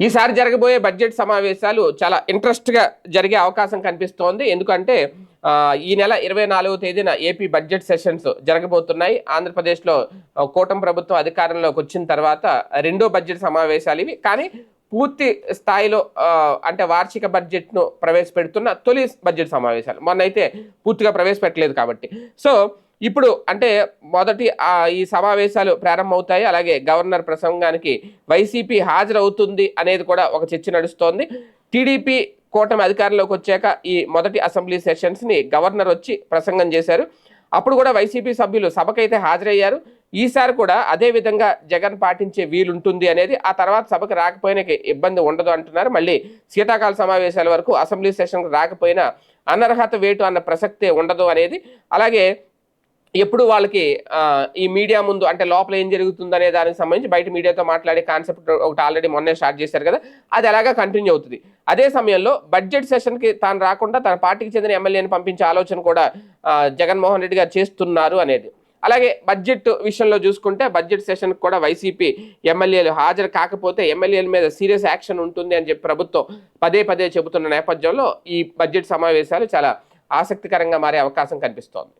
ఈసారి జరగబోయే బడ్జెట్ సమావేశాలు చాలా ఇంట్రెస్ట్గా జరిగే అవకాశం కనిపిస్తోంది. ఎందుకంటే ఈ నెల ఇరవై నాలుగో తేదీన ఏపీ బడ్జెట్ సెషన్స్ జరగబోతున్నాయి. ఆంధ్రప్రదేశ్లో ఆ, కూటమి ప్రభుత్వం అధికారంలోకి వచ్చిన తర్వాత రెండో బడ్జెట్ సమావేశాలు ఇవి. కానీ పూర్తి స్థాయిలో అంటే వార్షిక బడ్జెట్ను ప్రవేశపెడుతున్న తొలి బడ్జెట్ సమావేశాలు. మొన్న అయితే పూర్తిగా ప్రవేశపెట్టలేదు కాబట్టి. సో ఇప్పుడు అంటే మొదటి ఈ సమావేశాలు ప్రారంభమవుతాయి. అలాగే గవర్నర్ ప్రసంగానికి వైసీపీ హాజరవుతుంది అనేది కూడా ఒక చర్చ నడుస్తోంది. టీడీపీ కూటమి అధికారంలోకి వచ్చాక ఈ మొదటి అసెంబ్లీ సెషన్స్ని గవర్నర్ వచ్చి ప్రసంగం చేశారు. అప్పుడు కూడా వైసీపీ సభ్యులు సభకైతే హాజరయ్యారు. ఈసారి కూడా అదే విధంగా జగన్ పాటించే వీలుంటుంది అనేది ఆ తర్వాత సభకు రాకపోయినా ఇబ్బంది ఉండదు అంటున్నారు. మళ్ళీ శీతాకాల సమావేశాల వరకు అసెంబ్లీ సెషన్కు రాకపోయినా అనర్హత వేటు అన్న ప్రసక్తే ఉండదు అనేది. అలాగే ఎప్పుడు వాళ్ళకి ఈ మీడియా ముందు అంటే లోపల ఏం జరుగుతుందనే దానికి సంబంధించి బయట మీడియాతో మాట్లాడే కాన్సెప్ట్ ఒకటి ఆల్రెడీ మొన్నే స్టార్ట్ చేశారు కదా అది అలాగా కంటిన్యూ అవుతుంది. అదే సమయంలో బడ్జెట్ సెషన్కి తాను రాకుండా తన పార్టీకి చెందిన ఎమ్మెల్యేని పంపించే ఆలోచన కూడా జగన్మోహన్ రెడ్డి గారు చేస్తున్నారు అనేది. అలాగే బడ్జెట్ విషయంలో చూసుకుంటే బడ్జెట్ సెషన్కి కూడా వైసీపీ ఎమ్మెల్యేలు హాజరు కాకపోతే ఎమ్మెల్యేల మీద సీరియస్ యాక్షన్ ఉంటుంది అని చెప్పి ప్రభుత్వం పదే పదే చెబుతున్న నేపథ్యంలో ఈ బడ్జెట్ సమావేశాలు చాలా ఆసక్తికరంగా మారే అవకాశం కనిపిస్తోంది.